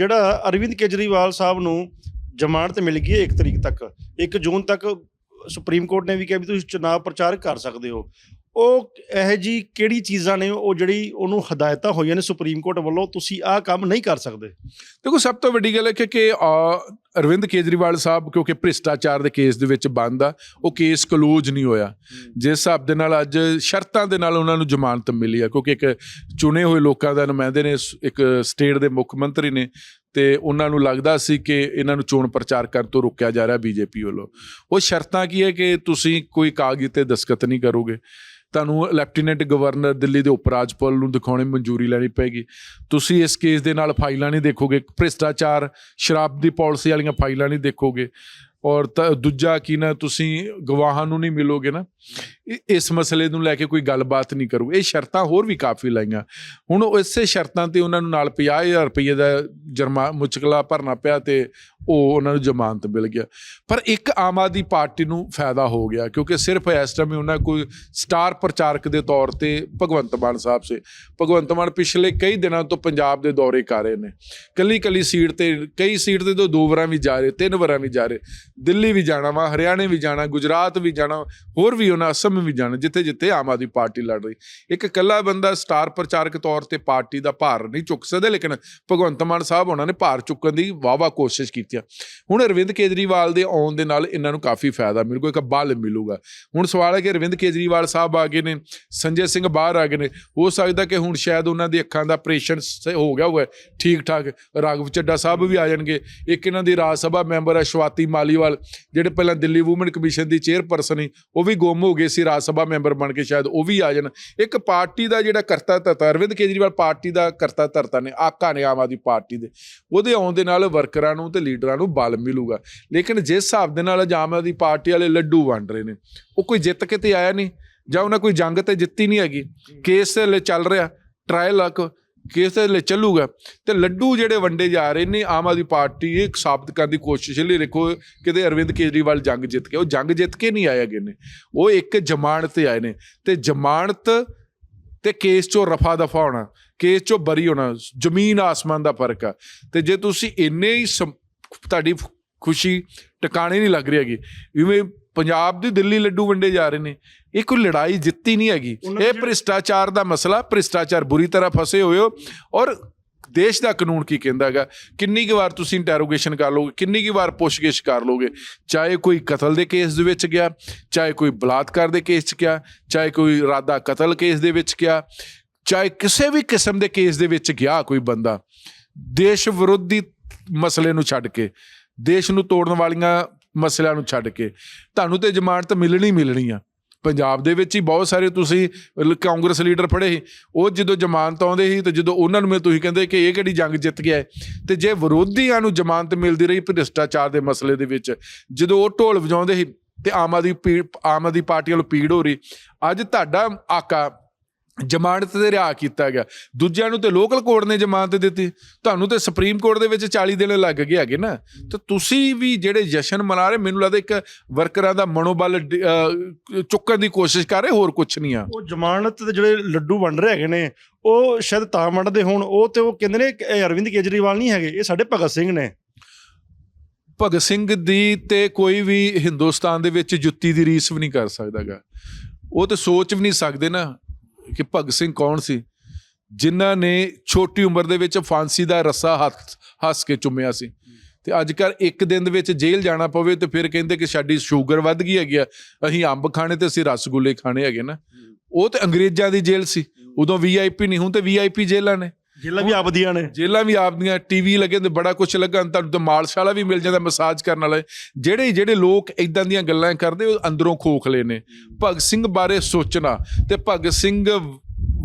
ਜਿਹੜਾ ਅਰਵਿੰਦ ਕੇਜਰੀਵਾਲ ਸਾਹਿਬ ਨੂੰ ਜ਼ਮਾਨਤ ਮਿਲ ਗਈ ਹੈ 1 ਤਰੀਕ ਤੱਕ 1 ਜੂਨ ਤੱਕ ਸੁਪਰੀਮ ਕੋਰਟ ਨੇ ਵੀ ਕਿਹਾ ਵੀ ਤੁਸੀਂ ਚੁਣਾਵ ਪ੍ਰਚਾਰ ਕਰ ਸਕਦੇ ਹੋ। ਉਹ ਇਹ ਜੀ ਕਿਹੜੀ ਚੀਜ਼ਾਂ ਨੇ ਉਹ ਜਿਹੜੀ ਉਹਨੂੰ ਹਦਾਇਤਾਂ ਹੋਈਆਂ ਨੇ ਸੁਪਰੀਮ ਕੋਰਟ ਵੱਲੋਂ ਤੁਸੀਂ ਆਹ ਕੰਮ ਨਹੀਂ ਕਰ ਸਕਦੇ। ਦੇਖੋ ਸਭ ਤੋਂ ਵੱਡੀ ਗੱਲ ਹੈ ਕਿ ਕਿ ਅਰਵਿੰਦ ਕੇਜਰੀਵਾਲ ਸਾਹਿਬ ਕਿਉਂਕਿ ਭ੍ਰਿਸ਼ਟਾਚਾਰ ਦੇ ਕੇਸ ਦੇ ਵਿੱਚ ਬੰਦ ਆ ਉਹ ਕੇਸ ਕਲੋਜ਼ ਨਹੀਂ ਹੋਇਆ। ਜਿਸ ਹਿਸਾਬ ਦੇ ਨਾਲ ਅੱਜ ਸ਼ਰਤਾਂ ਦੇ ਨਾਲ ਉਹਨਾਂ ਨੂੰ ਜ਼ਮਾਨਤ ਮਿਲੀ ਆ ਕਿਉਂਕਿ ਇੱਕ ਚੁਣੇ ਹੋਏ ਲੋਕਾਂ ਦਾ ਨੁਮਾਇੰਦੇ ਨੇ ਇੱਕ ਸਟੇਟ ਦੇ ਮੁੱਖ ਮੰਤਰੀ ਨੇ ਤੇ ਉਹਨਾਂ ਨੂੰ ਲੱਗਦਾ ਸੀ ਕਿ ਇਹਨਾਂ ਨੂੰ ਚੋਣ ਪ੍ਰਚਾਰ ਕਰਨ ਤੋਂ ਰੋਕਿਆ ਜਾ ਰਿਹਾ ਬੀਜੇਪੀ ਵੱਲੋਂ। ਉਹ ਸ਼ਰਤਾਂ ਕੀ ਹੈ ਕਿ ਤੁਸੀਂ ਕੋਈ ਕਾਗਜ਼ ਤੇ ਦਸਖਤ ਨਹੀਂ ਕਰੋਗੇ? ਤੁਹਾਨੂੰ ਲੈਫਟੀਨੈਂਟ ਗਵਰਨਰ ਦਿੱਲੀ ਦੇ ਉਪ ਰਾਜਪਾਲ ਨੂੰ ਦਿਖਾਉਣੀ ਮਨਜ਼ੂਰੀ ਲੈਣੀ ਪਏਗੀ। ਤੁਸੀਂ ਇਸ ਕੇਸ ਦੇ ਨਾਲ ਫਾਈਲਾਂ ਨਹੀਂ ਦੇਖੋਗੇ। ਭ੍ਰਿਸ਼ਟਾਚਾਰ, ਸ਼ਰਾਬ ਦੀ ਪਾਲਿਸੀ ਵਾਲੀਆਂ ਫਾਈਲਾਂ ਨਹੀਂ ਦੇਖੋਗੇ। ਔਰ ਤਾਂ ਦੂਜਾ ਕੀ ਨਾ, ਤੁਸੀਂ ਗਵਾਹਾਂ ਨੂੰ ਨਹੀਂ ਮਿਲੋਗੇ ਨਾ, ਇ- ਇਸ ਮਸਲੇ ਨੂੰ ਲੈ ਕੇ ਕੋਈ ਗੱਲਬਾਤ ਨਹੀਂ ਕਰੂ। ਇਹ ਸ਼ਰਤਾਂ ਹੋਰ ਵੀ ਕਾਫੀ ਲਾਈਆਂ। ਹੁਣ ਇਸੇ ਸ਼ਰਤਾਂ ਤੇ ਉਹਨਾਂ ਨੂੰ ਨਾਲ 50000 ਰੁਪਏ ਦਾ ਜੁਰਮਾ, ਮੁਚਕਲਾ ਭਰਨਾ ਪਿਆ ਤੇ ਉਹ ਉਹਨਾਂ ਨੂੰ ਜ਼ਮਾਨਤ ਮਿਲ ਗਿਆ। ਪਰ ਇੱਕ ਆਮ ਆਦਮੀ ਪਾਰਟੀ ਨੂੰ ਫਾਇਦਾ ਹੋ ਗਿਆ, ਕਿਉਂਕਿ ਸਿਰਫ ਇਸ ਟਾਈਮ ਉਹਨਾਂ ਕੋਈ ਸਟਾਰ ਪ੍ਰਚਾਰਕ ਦੇ ਤੌਰ ਤੇ ਭਗਵੰਤ ਮਾਨ ਸਾਹਿਬ ਸੇ। ਭਗਵੰਤ ਮਾਨ ਪਿਛਲੇ ਕਈ ਦਿਨਾਂ ਤੋਂ ਪੰਜਾਬ ਦੇ ਦੌਰੇ ਕਰ ਰਹੇ ਨੇ। ਕੱਲੀ ਕੱਲੀ ਸੀਟ ਤੇ, ਕਈ ਸੀਟ ਤੇ ਤਾਂ ਦੋ ਵਾਰਾਂ ਵੀ ਜਾ ਰਹੇ, ਤਿੰਨ ਵਾਰਾਂ ਵੀ ਜਾ ਰਹੇ। ਦਿੱਲੀ ਵੀ ਜਾਣਾ ਵਾ, ਹਰਿਆਣੇ ਵੀ ਜਾਣਾ, ਗੁਜਰਾਤ ਵੀ ਜਾਣਾ, ਹੋਰ ਵੀ ਉਹਨਾਂ ਅਸਮ ਵੀ ਜਾਣਾ, ਜਿੱਥੇ ਜਿੱਥੇ ਆਮ ਆਦਮੀ ਪਾਰਟੀ ਲੜ ਰਹੀ। ਇੱਕ ਇਕੱਲਾ ਬੰਦਾ ਸਟਾਰ ਪ੍ਰਚਾਰਕ ਤੌਰ ਤੇ ਪਾਰਟੀ ਦਾ ਭਾਰ ਨਹੀਂ ਚੁੱਕ ਸਕਦਾ, ਲੇਕਿਨ ਭਗਵੰਤ ਮਾਨ ਸਾਹਿਬ ਉਹਨਾਂ ਨੇ ਭਾਰ ਚੁੱਕਣ ਦੀ ਵਾਵਾ ਕੋਸ਼ਿਸ਼ ਕੀਤੀ ਆ। ਹੁਣ ਅਰਵਿੰਦ ਕੇਜਰੀਵਾਲ ਦੇ ਆਉਣ ਦੇ ਨਾਲ ਇਹਨਾਂ ਨੂੰ ਕਾਫੀ ਫਾਇਦਾ ਮਿਲੂਗਾ, ਇੱਕ ਬਲ ਮਿਲੂਗਾ। ਹੁਣ ਸਵਾਲ ਹੈ ਕਿ ਅਰਵਿੰਦ ਕੇਜਰੀਵਾਲ ਸਾਹਿਬ ਆ ਗਏ ਨੇ, ਸੰਜੇ ਸਿੰਘ ਬਾਹਰ ਆ ਗਏ ਨੇ, ਹੋ ਸਕਦਾ ਕਿ ਹੁਣ ਸ਼ਾਇਦ ਉਹਨਾਂ ਦੀ ਅੱਖਾਂ ਦਾ ਆਪਰੇਸ਼ਨ ਹੋ ਗਿਆ ਹੋਵੇ ਠੀਕ ਠਾਕ ਰਾਘਵ ਚੱਡਾ ਸਾਹਿਬ ਵੀ ਆ ਜਾਣਗੇ, ਇੱਕ ਇਹਨਾਂ ਦੀ ਰਾਜ ਸਭਾ ਮੈਂਬਰ ਹੈ ਸ਼ਵਾਤੀ ਮਾਲੀਵਾਲ ਜਿਹੜੇ ਪਹਿਲਾਂ ਦਿੱਲੀ ਵੂਮਨ ਕਮਿਸ਼ਨ ਦੀ ਚੇਅਰਪਰਸਨ ਸੀ ਉਹ ਵੀ ਗੁੰਮ ਹੋ ਗਏ ਸੀ ਰਾਜ ਸਭਾ ਮੈਂਬਰ ਬਣ ਕੇ ਸ਼ਾਇਦ ਉਹ ਵੀ ਆ ਜਾਣ। ਇੱਕ ਪਾਰਟੀ ਦਾ ਜਿਹੜਾ ਕਰਤਾ ਧਰਤਾ ਅਰਵਿੰਦ ਕੇਜਰੀਵਾਲ ਪਾਰਟੀ ਦਾ ਕਰਤਾ ਧਰਤਾ ਨੇ ਆਕਾ ਨੇ ਆਮ ਆਦਮੀ ਪਾਰਟੀ ਦੇ। ਉਹਦੇ ਆਉਣ ਦੇ ਨਾਲ ਵਰਕਰਾਂ ਨੂੰ ਤੇ ਲੀਡਰਾਂ ਨੂੰ ਬਲ ਮਿਲੂਗਾ। ਲੇਕਿਨ ਜਿਸ ਹਿਸਾਬ ਦੇ ਨਾਲ ਆਮ ਆਦਮੀ ਪਾਰਟੀ ਵਾਲੇ ਲੱਡੂ ਵੰਡ ਰਹੇ ਨੇ ਉਹ ਕੋਈ ਜਿੱਤ ਕੇ ਤੇ ਆਇਆ ਨਹੀਂ ਜਾਂ ਉਹਨਾਂ ਕੋਈ ਜੰਗ ਤੇ ਜਿੱਤੀ ਨਹੀਂ ਹੈਗੀ। ਕੇਸ ਚੱਲ ਰਿਹਾ ਟ੍ਰਾਇਲ ਆ ਕੇਸ ਤੇ ਲੈ ਚੱਲੂਗਾ? ਤੇ ਲੱਡੂ ਜਿਹੜੇ ਵੰਡੇ ਜਾ ਰਹੇ ਨੇ, ਆਮ ਆਦਮੀ ਪਾਰਟੀ ਇਹ ਸਾਬਤ ਕਰਨ ਦੀ ਕੋਸ਼ਿਸ਼ ਲਈ ਦੇਖੋ, ਕਿਤੇ ਅਰਵਿੰਦ ਕੇਜਰੀਵਾਲ ਜੰਗ ਜਿੱਤ ਕੇ, ਉਹ ਜੰਗ ਜਿੱਤ ਕੇ ਨਹੀਂ ਆਏ ਹੈਗੇ ਨੇ। ਉਹ ਇੱਕ ਜ਼ਮਾਨਤ ਤੇ ਆਏ ਨੇ। ਤੇ ਜ਼ਮਾਨਤ ਤੇ ਕੇਸ ਚੋਂ ਰਫਾ ਦਫਾ ਹੋਣਾ, ਕੇਸ ਚੋਂ ਬਰੀ ਹੋਣਾ, ਜ਼ਮੀਨ ਆਸਮਾਨ ਦਾ ਫ਼ਰਕ ਆ। ਤੇ ਜੇ ਤੁਸੀਂ ਇੰਨੇ ਹੀ ਸਮ- ਤੁਹਾਡੀ ਖੁਸ਼ੀ ਟਿਕਾਣੇ ਨਹੀਂ ਲੱਗ ਰਹੀ ਹੈਗੀ, ਜਿਵੇਂ ਪੰਜਾਬ ਦੀ ਦਿੱਲੀ ਲੱਡੂ ਵੰਡੇ ਜਾ ਰਹੇ ਨੇ। ਇਹ ਕੋਈ ਲੜਾਈ ਜਿੱਤੀ ਨਹੀਂ ਹੈਗੀ। ਇਹ ਭ੍ਰਿਸ਼ਟਾਚਾਰ ਦਾ ਮਸਲਾ ਭ੍ਰਿਸ਼ਟਾਚਾਰ ਬੁਰੀ ਤਰ੍ਹਾਂ ਫਸੇ ਹੋਏ ਹੋ ਔਰ ਦੇਸ਼ ਦਾ ਕਾਨੂੰਨ ਕੀ ਕਹਿੰਦਾ ਹੈਗਾ? ਕਿੰਨੀ ਕੁ ਵਾਰ ਤੁਸੀਂ ਇੰਟਰੋਗੇਸ਼ਨ ਕਰ ਲੋਗੇ ਕਿੰਨੀ ਕੁ ਵਾਰ ਪੁੱਛਗਿੱਛ ਕਰ ਲੋਗੇ ਚਾਹੇ ਕੋਈ ਕਤਲ ਦੇ ਕੇਸ ਦੇ ਵਿੱਚ ਗਿਆ ਚਾਹੇ ਕੋਈ ਬਲਾਤਕਾਰ ਦੇ ਕੇਸ 'ਚ ਗਿਆ ਚਾਹੇ ਕੋਈ ਇਰਾਦਾ ਕਤਲ ਕੇਸ ਦੇ ਵਿੱਚ ਗਿਆ ਚਾਹੇ ਕਿਸੇ ਵੀ ਕਿਸਮ ਦੇ ਕੇਸ ਦੇ ਵਿੱਚ ਗਿਆ ਕੋਈ ਬੰਦਾ। ਦੇਸ਼ ਵਿਰੋਧੀ ਮਸਲੇ ਨੂੰ ਛੱਡ ਕੇ ਦੇਸ਼ ਨੂੰ ਤੋੜਨ ਵਾਲੀਆਂ ਮਸਲਿਆਂ ਨੂੰ ਛੱਡ ਕੇ। ਤੁਹਾਨੂੰ ਤੇ ਜ਼ਮਾਨਤ ਮਿਲਣੀ ਮਿਲਣੀ ਆ। ਪੰਜਾਬ ਦੇ ਵਿੱਚ ਹੀ ਬਹੁਤ ਸਾਰੇ ਤੁਸੀਂ ਕਾਂਗਰਸ ਲੀਡਰ ਫੜੇ ਸੀ। ਉਹ ਜਦੋਂ ਜ਼ਮਾਨਤ ਆਉਂਦੇ ਸੀ ਤੇ ਜਦੋਂ ਉਹਨਾਂ ਨੂੰ ਮੈਂ ਤੁਸੀਂ ਕਹਿੰਦੇ ਕਿ ਇਹ ਕਿਹੜੀ ਜੰਗ ਜਿੱਤ ਗਿਆ ਹੈ। ਤੇ ਜੇ ਵਿਰੋਧੀਆਂ ਨੂੰ ਜ਼ਮਾਨਤ ਮਿਲਦੀ ਰਹੀ ਭ੍ਰਿਸ਼ਟਾਚਾਰ ਦੇ ਮਸਲੇ ਦੇ ਵਿੱਚ, ਜਦੋਂ ਉਹ ਢੋਲ ਵਜਾਉਂਦੇ ਸੀ ਤੇ ਆਮ ਆਦਮੀ ਪੀ- ਆਮ ਆਦਮੀ ਪਾਰਟੀ ਵੱਲੋਂ ਪੀੜ ਹੋ ਰਹੀ। ਅੱਜ ਤੁਹਾਡਾ ਆਕਾ ਜ਼ਮਾਨਤ ਤੇ ਰਿਹਾ ਕੀਤਾ ਗਿਆ। ਦੂਜਿਆਂ ਨੂੰ ਤੇ ਲੋਕਲ ਕੋਰਟ ਨੇ ਜ਼ਮਾਨਤ ਦਿੱਤੀ। ਤੁਹਾਨੂੰ ਤੇ ਸੁਪਰੀਮ ਕੋਰਟ ਦੇ ਵਿੱਚ 40 ਦਿਨ ਲੱਗ ਗਏ ਹੈਗੇ ਨਾ। ਤੇ ਤੁਸੀਂ ਵੀ ਜਿਹੜੇ ਜਸ਼ਨ ਮਨਾ ਰਹੇ ਮੈਨੂੰ ਲੱਗਦਾ ਇੱਕ ਵਰਕਰਾਂ ਦਾ ਮਨੋਬਲ ਚੁੱਕਣ ਦੀ ਕੋਸ਼ਿਸ਼ ਕਰ ਰਹੇ ਹੋਰ ਕੁਝ ਨਹੀਂ ਆ। ਉਹ ਜ਼ਮਾਨਤ ਦੇ ਜਿਹੜੇ ਲੱਡੂ ਵੰਡ ਰਹੇ ਹੈਗੇ ਨੇ ਉਹ ਸ਼ਾਇਦ ਤਾਂ ਵੰਡਦੇ ਹੋਣ ਉਹ ਤੇ ਉਹ ਕਹਿੰਦੇ ਨੇ ਇਹ ਅਰਵਿੰਦ ਕੇਜਰੀਵਾਲ ਨਹੀਂ ਹੈਗੇ ਇਹ ਸਾਡੇ ਭਗਤ ਸਿੰਘ ਨੇ। ਭਗਤ ਸਿੰਘ ਦੀ ਤੇ ਕੋਈ ਵੀ ਹਿੰਦੁਸਤਾਨ ਦੇ ਵਿੱਚ ਜੁੱਤੀ ਦੀ ਰੀਸ ਵੀ ਨਹੀਂ ਕਰ ਸਕਦਾਗਾ। ਉਹ ਤੇ ਸੋਚ ਵੀ ਨਹੀਂ ਸਕਦੇ ਨਾ। ਕਿ ਭਗਤ ਸਿੰਘ ਕੌਣ ਸੀ? ਜਿਨ੍ਹਾਂ ਨੇ ਛੋਟੀ ਉਮਰ ਦੇ ਵਿੱਚ ਫਾਂਸੀ ਦਾ ਰੱਸਾ ਹੱਥ, ਹੱਸ ਕੇ ਚੁੰਮਿਆ ਸੀ। ਤੇ ਅੱਜ ਕੱਲ ਇੱਕ ਦਿਨ ਦੇ ਵਿੱਚ ਜੇਲ੍ਹ ਜਾਣਾ ਪਵੇ ਤੇ ਫਿਰ ਕਹਿੰਦੇ ਕਿ ਸਾਡੀ ਸ਼ੂਗਰ ਵੱਧ ਗਈ ਹੈਗੀ ਆ, ਅਸੀਂ ਅੰਬ ਖਾਣੇ ਤੇ ਅਸੀਂ ਰਸਗੁੱਲੇ ਖਾਣੇ ਹੈਗੇ ਨਾ। ਉਹ ਤੇ ਅੰਗਰੇਜ਼ਾਂ ਦੀ ਜੇਲ੍ਹ ਸੀ। ਉਦੋਂ ਵੀਆਈਪੀ ਨਹੀਂ, ਹੁਣ ਤੇ ਵੀਆਈਪੀ ਜੇਲ੍ਹਾਂ ਨੇ। ਜੇਲਾਂ ਵੀ ਆਪਦੀਆਂ ਨੇ। ਜੇਲਾਂ ਵੀ ਆਪਦੀਆਂ ਟੀਵੀ ਲੱਗੇ ਤੇ ਬੜਾ ਕੁਝ ਲੱਗਾ ਤੁਹਾਨੂੰ ਤਾਂ ਮਾਲਸ਼ਾਲਾ ਵੀ ਮਿਲ ਜਾਂਦਾ ਮਸਾਜ ਕਰਨ ਵਾਲੇ। ਜਿਹੜੇ ਜਿਹੜੇ ਲੋਕ ਇਦਾਂ ਦੀਆਂ ਗੱਲਾਂ ਕਰਦੇ, ਉਹ ਅੰਦਰੋਂ ਖੋਖਲੇ ਨੇ। ਭਗਤ ਸਿੰਘ ਬਾਰੇ ਸੋਚਣਾ ਤੇ ਭਗਤ ਸਿੰਘ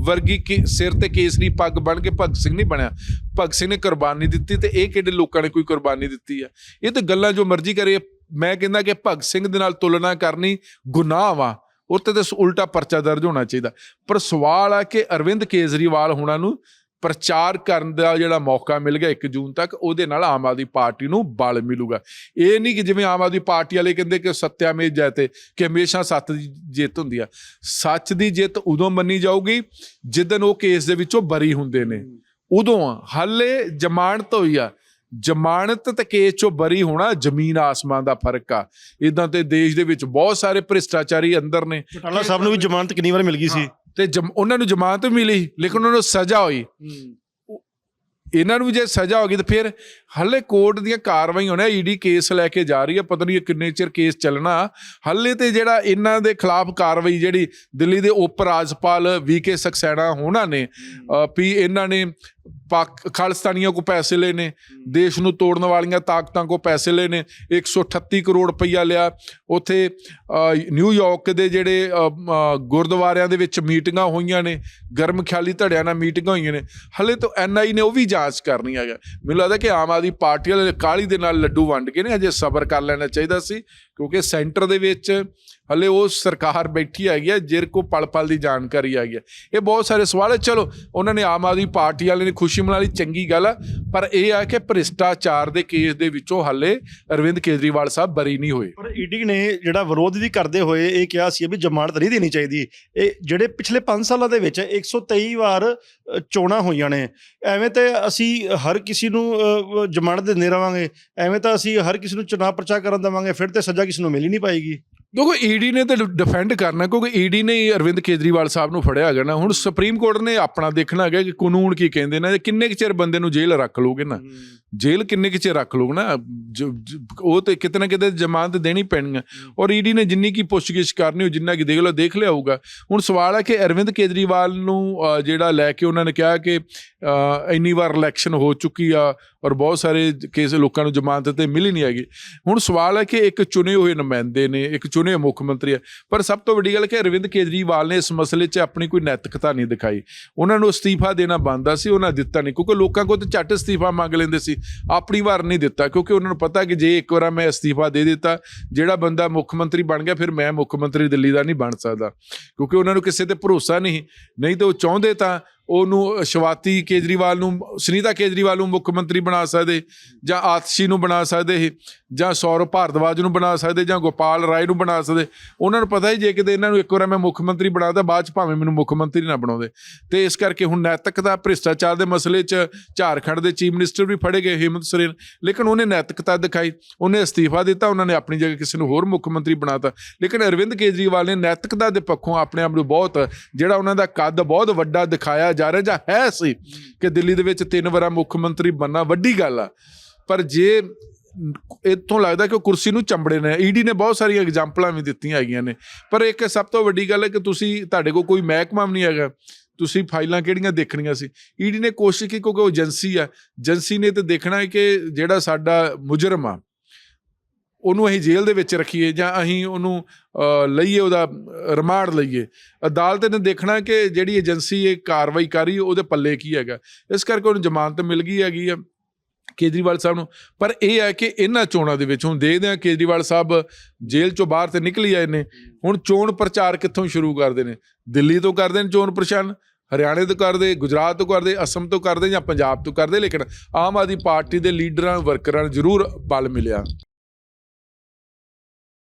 ਵਰਗੀ ਕੀ, ਸਿਰ ਤੇ ਕੇਸਰੀ ਪੱਗ ਬਣ ਕੇ ਭਗਤ ਸਿੰਘ ਨਹੀਂ ਬਣਿਆ। ਭਗਤ ਸਿੰਘ ਨੇ ਕੁਰਬਾਨੀ ਦਿੱਤੀ ਤੇ ਇਹ ਕਿਹੜੇ ਲੋਕਾਂ ਨੇ ਕੋਈ ਕੁਰਬਾਨੀ ਦਿੱਤੀ ਆ? ਇਹ ਤਾਂ ਗੱਲਾਂ ਜੋ ਮਰਜ਼ੀ ਕਰੇ, ਮੈਂ ਕਹਿੰਦਾ ਕਿ ਭਗਤ ਸਿੰਘ ਦੇ ਨਾਲ ਤੁਲਨਾ ਕਰਨੀ ਗੁਨਾਹ ਵਾ। ਉਹ ਤੇ ਤਾਂ ਉਲਟਾ ਪਰਚਾ ਦਰਜ ਹੋਣਾ ਚਾਹੀਦਾ। ਪਰ ਸਵਾਲ ਆ ਕਿ ਅਰਵਿੰਦ ਕੇਜਰੀਵਾਲ ਹੋਣਾ ਨੂੰ ਪ੍ਰਚਾਰ ਕਰਨ ਦਾ ਜਿਹੜਾ ਮੌਕਾ ਮਿਲ ਗਿਆ 1 ਜੂਨ ਤੱਕ ਉਹਦੇ ਨਾਲ ਆਮ ਆਦਮੀ ਪਾਰਟੀ ਨੂੰ ਬਲ ਮਿਲੂਗਾ। ਇਹ ਨਹੀਂ ਕਿ ਜਿਵੇਂ ਆਮ ਆਦਮੀ ਪਾਰਟੀ ਵਾਲੇ ਕਹਿੰਦੇ ਕਿ ਸੱਤਿਆ ਮੇਂ ਜੈਤੇ ਕਿ ਹਮੇਸ਼ਾ ਸੱਤ ਦੀ ਜਿੱਤ ਹੁੰਦੀ ਆ। ਸੱਚ ਦੀ ਜਿੱਤ ਉਦੋਂ ਮੰਨੀ ਜਾਊਗੀ ਜਿੱਦਨ ਉਹ ਕੇਸ ਦੇ ਵਿੱਚੋਂ ਬਰੀ ਹੁੰਦੇ ਨੇ। ਉਦੋਂ ਹਾਲੇ ਜ਼ਮਾਨਤ ਹੋਈ ਆ। ਜ਼ਮਾਨਤ ਤੇ ਕੇਸ ਚੋਂ ਬਰੀ ਹੋਣਾ ਜ਼ਮੀਨ ਆਸਮਾਨ ਦਾ ਫ਼ਰਕ ਆ। ਇਦਾਂ ਤੇ ਦੇਸ਼ ਦੇ ਵਿੱਚ ਬਹੁਤ ਸਾਰੇ ਭ੍ਰਿਸ਼ਟਾਚਾਰੀ ਅੰਦਰ ਨੇ। ਚਟਾਲਾ ਸਾਹਿਬ ਨੂੰ ਵੀ ਜ਼ਮਾਨਤ ਕਿੰਨੀ ਵਾਰ ਮਿਲ ਗਈ ਸੀ? ਤੇ ਜਮ- ਉਹਨਾਂ ਨੂੰ ਜ਼ਮਾਨਤ ਮਿਲੀ ਲੇਕਿਨ ਉਹਨਾਂ ਨੂੰ ਸਜ਼ਾ ਹੋਈ। ਇਹਨਾਂ ਨੂੰ ਜੇ ਸਜ਼ਾ ਹੋ ਗਈ ਤਾਂ ਫਿਰ ਹੱਲੇ ਕੋਰਟ ਦੀਆਂ ਕਾਰਵਾਈ ਹੋਣਾ ਈਡੀ ਕੇਸ ਲੈ ਕੇ ਜਾ ਰਹੀ ਹੈ ਪਤਾ ਨਹੀਂ ਕਿੰਨੇ ਚਿਰ ਕੇਸ ਚੱਲਣਾ। ਹੱਲੇ ਤੇ ਜਿਹੜਾ ਇਹਨਾਂ ਦੇ ਖਿਲਾਫ ਕਾਰਵਾਈ ਜਿਹੜੀ ਦਿੱਲੀ ਦੇ ਉਪ ਰਾਜਪਾਲ ਵੀਕੇ ਸਕਸੈਨਾ ਹੋਣਾ ਨੇ ਵੀ ਇਹਨਾਂ ਨੇ ਪਾਕ ਖਾਲਿਸਤਾਨੀਆਂ ਕੋ ਪੈਸੇ ਲਏ ਨੇ, ਦੇਸ਼ ਨੂੰ ਤੋੜਨ ਵਾਲੀਆਂ ਤਾਕਤਾਂ ਕੋ ਪੈਸੇ ਲਏ ਨੇ 138 ਕਰੋੜ ਰੁਪਈਆ ਲਿਆ। ਉਥੇ ਨਿਊਯਾਰਕ ਦੇ ਜਿਹੜੇ ਗੁਰਦੁਆਰਿਆਂ ਦੇ ਵਿੱਚ ਮੀਟਿੰਗਾਂ ਹੋਈਆਂ ਨੇ, ਗਰਮ ਖਿਆਲੀ ਧੜਿਆਂ ਨਾਲ ਮੀਟਿੰਗਾਂ ਹੋਈਆਂ ਨੇ। ਹਲੇ ਤੋਂ ਐਨਆਈ ਨੇ ਉਹ ਵੀ ਜਾਂਚ ਕਰਨੀ ਹੈਗਾ। ਮੈਨੂੰ ਲੱਗਦਾ ਕਿ ਆਮ ਆਦਮੀ ਪਾਰਟੀ ਵਾਲੇ ਕਾਲੀ ਦੇ ਨਾਲ ਲੱਡੂ ਵੰਡ ਕੇ ਨੇ ਅਜੇ ਸਬਰ ਕਰ ਲੈਣਾ ਚਾਹੀਦਾ ਸੀ। ਕਿਉਂਕਿ ਸੈਂਟਰ ਦੇ ਵਿੱਚ ਹਲੇ ਉਹ ਸਰਕਾਰ ਬੈਠੀ ਹੈਗੀ ਹੈ ਜਿਰ ਕੋ ਪਲ ਪਲ ਦੀ ਜਾਣਕਾਰੀ ਹੈਗੀ ਹੈ ਇਹ ਬਹੁਤ ਸਾਰੇ ਸਵਾਲ ਹੈ ਚਲੋ ਉਹਨਾਂ ਨੇ ਆਮ ਆਦਮੀ ਪਾਰਟੀ ਵਾਲੇ ਨੇ ਖੁਸ਼ੀ ਮਨਾ ਲਈ ਚੰਗੀ ਗੱਲ ਆ। ਪਰ ਇਹ ਆ ਕਿ ਭ੍ਰਿਸ਼ਟਾਚਾਰ ਦੇ ਕੇਸ ਦੇ ਵਿੱਚੋਂ ਹਲੇ ਅਰਵਿੰਦ ਕੇਜਰੀਵਾਲ ਸਾਹਿਬ ਬਰੀ ਨਹੀਂ ਹੋਏ। ਪਰ ਈਡੀ ਨੇ ਜਿਹੜਾ ਵਿਰੋਧ ਵੀ ਕਰਦੇ ਹੋਏ ਇਹ ਕਿਹਾ ਸੀ ਵੀ ਜ਼ਮਾਨਤ ਨਹੀਂ ਦੇਣੀ ਚਾਹੀਦੀ। ਇਹ ਜਿਹੜੇ ਪਿਛਲੇ 5 ਸਾਲਾਂ ਦੇ ਵਿੱਚ 123 ਵਾਰ ਚੋਣਾਂ ਹੋਈਆਂ ਨੇ। ਐਵੇਂ ਤੇ ਅਸੀਂ ਹਰ ਕਿਸੇ ਨੂੰ ਅ, ਜ਼ਮਾਨਤ ਦਿੰਦੇ ਰਵਾਂਗੇ। ਐਵੇਂ ਤਾਂ ਅਸੀਂ ਹਰ ਕਿਸੇ ਨੂੰ ਚੁਣਾਵ ਪ੍ਰਚਾਰ ਕਰਨ ਦੇਵਾਂਗੇ। ਫਿਰ ਤੇ ਸਜ਼ਾ ਕਿਸੇ ਨੂੰ ਮਿਲ ਹੀ ਨਹੀਂ ਪਾਏਗੀ। ਕਿਉਂਕਿ ਈਡੀ ਨੇ ਤਾਂ ਡਿਫੈਂਡ ਕਰਨਾ ਕਿਉਂਕਿ ਈਡੀ ਨੇ ਹੀ ਅਰਵਿੰਦ ਕੇਜਰੀਵਾਲ ਸਾਹਿਬ ਨੂੰ ਫੜਿਆ ਹੈਗਾ ਨਾ। ਹੁਣ ਸੁਪਰੀਮ ਕੋਰਟ ਨੇ ਆਪਣਾ ਦੇਖਣਾ ਹੈਗਾ ਕਿ ਕਾਨੂੰਨ ਕੀ ਕਹਿੰਦੇ ਨੇ ਕਿੰਨੇ ਕੁ ਚਿਰ ਬੰਦੇ ਨੂੰ ਜੇਲ੍ਹ ਰੱਖ ਲੋਗੇ ਨਾ। ਜੇਲ੍ਹ ਕਿੰਨੇ ਕੁ ਚਿਰ ਰੱਖ ਲੋਗੇ ਨਾ ਉਹ ਤੇ ਕਿਤੇ ਨਾ ਕਿਤੇ ਜ਼ਮਾਨਤ ਦੇਣੀ ਪੈਣੀ ਹੈ। ਔਰ ਈਡੀ ਨੇ ਜਿੰਨੀ ਕੀ ਪੁੱਛਗਿੱਛ ਕਰਨੀ ਉਹ ਜਿੰਨਾ ਕੀ ਦੇਖ ਲਓ ਦੇਖ ਲਿਆ ਹੋਊਗਾ। ਹੁਣ ਸਵਾਲ ਹੈ ਕਿ ਅਰਵਿੰਦ ਕੇਜਰੀਵਾਲ ਨੂੰ ਜਿਹੜਾ ਲੈ ਕੇ ਉਹਨਾਂ ਨੇ ਕਿਹਾ ਕਿ ਇੰਨੀ ਵਾਰ ਇਲੈਕਸ਼ਨ ਹੋ ਚੁੱਕੀ ਆ ਔਰ ਬਹੁਤ ਸਾਰੇ ਕੇਸ ਲੋਕਾਂ ਨੂੰ ਜ਼ਮਾਨਤ ਤੇ ਮਿਲੀ ਨਹੀਂ ਹੈਗੀ। ਹੁਣ ਸਵਾਲ ਹੈ ਕਿ ਇੱਕ ਚੁਣੇ ਹੋਏ ਨੁਮਾਇੰਦੇ ਨੇ ਇੱਕ ਚੁਣੇ ਹੋਏ ਮੁੱਖ ਮੰਤਰੀ ਹੈ। ਪਰ ਸਭ ਤੋਂ ਵੱਡੀ ਗੱਲ ਕਿ ਅਰਵਿੰਦ ਕੇਜਰੀਵਾਲ ਨੇ ਇਸ ਮਸਲੇ 'ਚ ਆਪਣੀ ਕੋਈ ਨੈਤਿਕਤਾ ਨਹੀਂ ਦਿਖਾਈ। ਉਹਨਾਂ ਨੂੰ ਅਸਤੀਫਾ ਦੇਣਾ ਬੰਦਾ ਸੀ, ਉਹਨਾਂ ਦਿੱਤਾ ਨਹੀਂ। ਕਿਉਂਕਿ ਲੋਕਾਂ ਕੋਲ ਤੇ ਝੱਟ ਅਸਤੀਫਾ ਮੰਗ ਲੈਂਦੇ ਸੀ। ਆਪਣੀ ਵਾਰ ਨਹੀਂ ਦਿੱਤਾ। ਕਿਉਂਕਿ ਉਹਨਾਂ ਨੂੰ ਪਤਾ ਕਿ ਜੇ ਇੱਕ ਵਾਰ ਮੈਂ ਅਸਤੀਫਾ ਦੇ ਦਿੱਤਾ, ਜਿਹੜਾ ਬੰਦਾ ਮੁੱਖ ਮੰਤਰੀ ਬਣ ਗਿਆ, ਫਿਰ ਮੈਂ ਮੁੱਖ ਮੰਤਰੀ ਦਿੱਲੀ ਦਾ ਨਹੀਂ ਬਣ ਸਕਦਾ। ਕਿਉਂਕਿ ਉਹਨਾਂ ਨੂੰ ਕਿਸੇ ਤੇ ਭਰੋਸਾ ਨਹੀਂ। ਨਹੀਂ ਤਾਂ ਉਹ ਚਾਹੁੰਦੇ ਤਾਂ ਉਹਨੂੰ ਸ਼ਵਾਤੀ ਕੇਜਰੀਵਾਲ ਨੂੰ, ਸੁਨੀਤਾ ਕੇਜਰੀਵਾਲ ਨੂੰ ਮੁੱਖ ਮੰਤਰੀ ਬਣਾ ਸਕਦੇ ਜਾਂ ਆਤਸ਼ੀ ਨੂੰ ਬਣਾ ਸਕਦੇ ਸੀ ਜਾਂ ਸੌਰਵ ਭਾਰਦਵਾਜ ਨੂੰ ਬਣਾ ਸਕਦੇ ਜਾਂ ਗੋਪਾਲ ਰਾਏ ਨੂੰ ਬਣਾ ਸਕਦੇ। ਉਹਨਾਂ ਨੂੰ ਪਤਾ ਹੀ ਜੇ ਕਿਤੇ ਇਹਨਾਂ ਨੂੰ ਇੱਕ ਵਾਰ ਮੈਂ ਮੁੱਖ ਮੰਤਰੀ ਬਣਾਦਾ ਬਾਅਦ ਚ ਭਾਵੇਂ ਮੈਨੂੰ ਮੁੱਖ ਮੰਤਰੀ ਨਾ ਬਣਾਉਂਦੇ। ਤੇ ਇਸ ਕਰਕੇ ਹੁਣ ਨੈਤਿਕਤਾ ਭ੍ਰਿਸ਼ਟਾਚਾਰ ਦੇ ਮਸਲੇ 'ਚ ਝਾਰਖੰਡ ਦੇ ਚੀਫ ਮਿਨਿਸਟਰ ਵੀ ਫੜੇ ਗਏ ਹਿੰਮਤ ਸੋਰੇਨ। ਲੇਕਿਨ ਉਹਨੇ ਨੈਤਿਕਤਾ ਦਿਖਾਈ, ਉਹਨੇ ਅਸਤੀਫਾ ਦਿੱਤਾ, ਉਹਨਾਂ ਨੇ ਆਪਣੀ ਜਗ੍ਹਾ ਕਿਸੇ ਨੂੰ ਹੋਰ ਮੁੱਖ ਮੰਤਰੀ ਬਣਾਤਾ। ਲੇਕਿਨ ਅਰਵਿੰਦ ਕੇਜਰੀਵਾਲ ਨੇ ਨੈਤਿਕਤਾ ਦੇ ਪੱਖੋਂ ਆਪਣੇ ਆਪ ਨੂੰ ਬਹੁਤ, ਜਿਹੜਾ ਉਹਨਾਂ ਦਾ ਕੱਦ ਬਹੁਤ ਵੱਡਾ ਦਿਖਾਇਆ ਜਾ ਰਿਹਾ, ਜਾਂ ਹੈ ਸੀ ਕਿ ਦਿੱਲੀ ਦੇ ਵਿੱਚ ਤਿੰਨ ਵਾਰਾ ਮੁੱਖ ਮੰਤਰੀ ਬਣਨਾ ਵੱਡੀ ਗੱਲ ਆ। ਪਰ ਜੇ ਇੱਥੋਂ ਲੱਗਦਾ ਕਿ ਉਹ ਕੁਰਸੀ ਨੂੰ ਚੰਬੜੇ ਨੇ। ਈਡੀ ਨੇ ਬਹੁਤ ਸਾਰੀਆਂ ਐਗਜ਼ਾਮਪਲਾਂ ਵੀ ਦਿੱਤੀਆਂ ਹੈਗੀਆਂ ਨੇ। ਪਰ ਇੱਕ ਸਭ ਤੋਂ ਵੱਡੀ ਗੱਲ ਹੈ ਕਿ ਤੁਸੀਂ, ਤੁਹਾਡੇ ਕੋਲ ਕੋਈ ਮਹਿਕਮਾ ਵੀ ਨਹੀਂ ਹੈਗਾ। ਤੁਸੀਂ ਫਾਈਲਾਂ ਕਿਹੜੀਆਂ ਦੇਖਣੀਆਂ ਸੀ? ਈਡੀ ਨੇ ਕੋਸ਼ਿਸ਼ ਕੀਤੀ ਕਿਉਂਕਿ ਉਹ ਏਜੰਸੀ ਆ। ਏਜੰਸੀ ਨੇ ਤੇ ਦੇਖਣਾ ਹੈ ਕਿ ਜਿਹੜਾ ਸਾਡਾ ਮੁਜਰਮ ਆ, ਉਹਨੂੰ ਅਸੀਂ ਜੇਲ੍ਹ ਦੇ ਵਿੱਚ ਰੱਖੀਏ ਜਾਂ ਅਸੀਂ ਉਹਨੂੰ ਲਈਏ, ਉਹਦਾ ਰਿਮਾਂਡ ਲਈਏ। ਅਦਾਲਤ ਨੇ ਦੇਖਣਾ ਕਿ ਜਿਹੜੀ ਏਜੰਸੀ ਇਹ ਕਾਰਵਾਈ ਕਰ ਰਹੀ ਉਹਦੇ ਪੱਲੇ ਕੀ ਹੈਗਾ। ਇਸ ਕਰਕੇ ਉਹਨੂੰ ਜ਼ਮਾਨਤ ਮਿਲ ਗਈ ਹੈਗੀ ਆ। ਕੇਜਰੀਵਾਲ ਸਾਹਿਬ ਨੂੰ। ਪਰ ਇਹ ਹੈ ਕਿ ਇਹਨਾਂ ਚੋਣਾਂ ਦੇ ਵਿੱਚ ਹੁਣ ਦੇਖਦੇ ਆ ਕੇਜਰੀਵਾਲ ਸਾਹਿਬ ਜੇਲ੍ਹ ਚੋਂ ਬਾਹਰ ਤੇ ਨਿਕਲ ਹੀ ਆਏ ਨੇ। ਹੁਣ ਚੋਣ ਪ੍ਰਚਾਰ ਕਿੱਥੋਂ ਸ਼ੁਰੂ ਕਰਦੇ ਨੇ? ਦਿੱਲੀ ਤੋਂ ਕਰਦੇ ਨੇ ਚੋਣ ਪ੍ਰਚਾਰ ਹਰਿਆਣੇ ਤੋਂ ਕਰਦੇ, ਗੁਜਰਾਤ ਤੋਂ ਕਰਦੇ, ਅਸਮ ਤੋਂ ਕਰਦੇ ਜਾਂ ਪੰਜਾਬ ਤੋਂ ਕਰਦੇ, ਲੇਕਿਨ ਆਮ ਆਦਮੀ ਪਾਰਟੀ ਦੇ ਲੀਡਰਾਂ, ਵਰਕਰਾਂ ਨੂੰ ਜ਼ਰੂਰ ਬਲ ਮਿਲਿਆ।